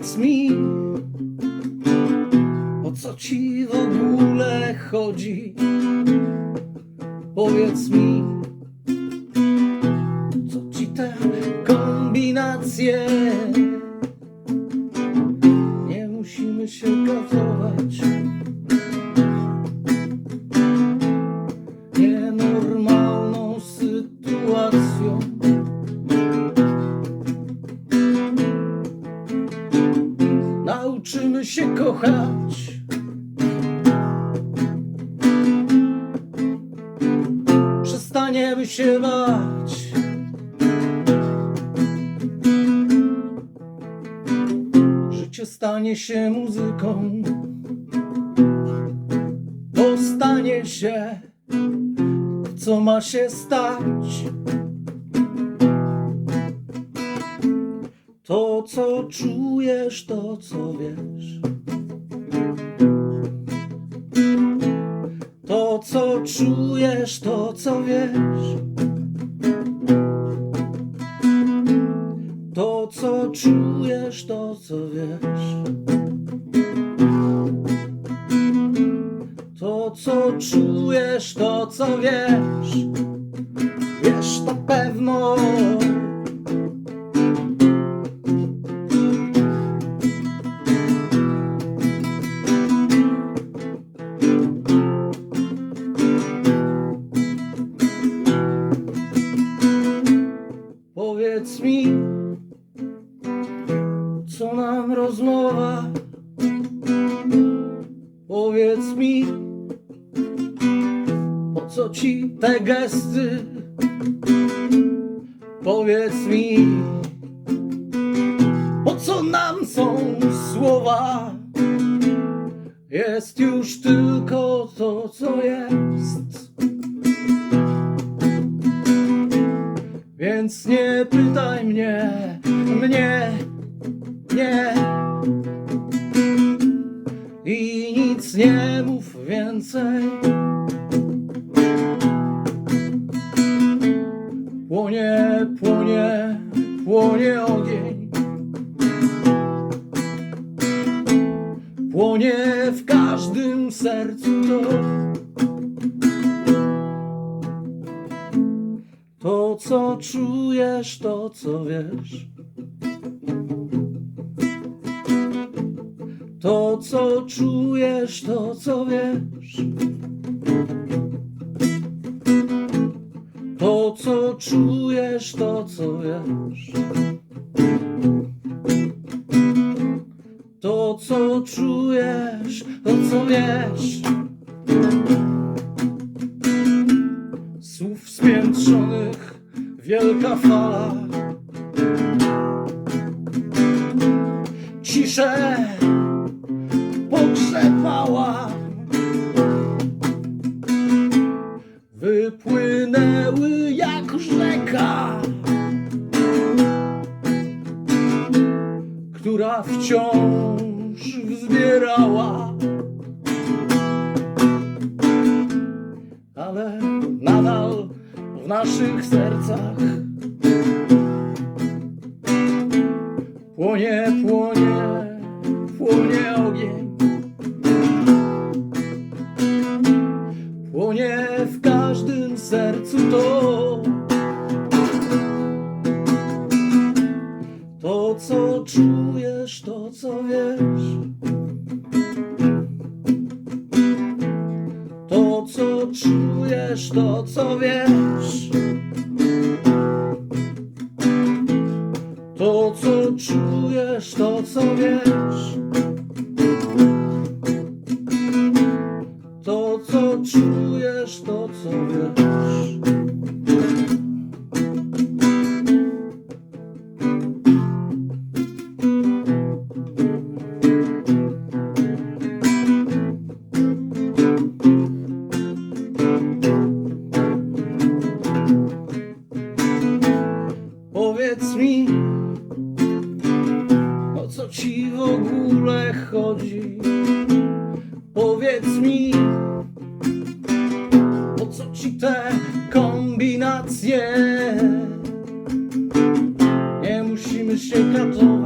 Powiedz mi, o co ci w ogóle chodzi? Powiedz mi, co ci te kombinacje? Nie musimy się gazować. Nauczymy się kochać. Przestaniemy się bać. Życie stanie się muzyką. Postanie się, co ma się stać. To, co czujesz, to, co wiesz. To, co czujesz, to, co wiesz. To, co czujesz, to, co wiesz. To, co czujesz, to, co wiesz. Co nam rozmowa? Powiedz mi, po co ci te gesty? Powiedz mi, po co nam są słowa? Jest już tylko to, co jest. Więc nie pytaj mnie, mnie, nie. I nic nie mów więcej. Płonie, płonie, płonie ogień. Płonie w każdym sercu to. To, co czujesz, to, co wiesz. To, co czujesz, to, co wiesz. To, co czujesz, to, co wiesz. Wielka fala. Ciszę naszych sercach płonie, płonie, płonie ogień. Płonie w każdym sercu to, to co czujesz, to co wiesz. To, co czujesz, to, co wiesz. Ogóle chodzi? Powiedz mi, po co ci te kombinacje? Nie musimy się katować.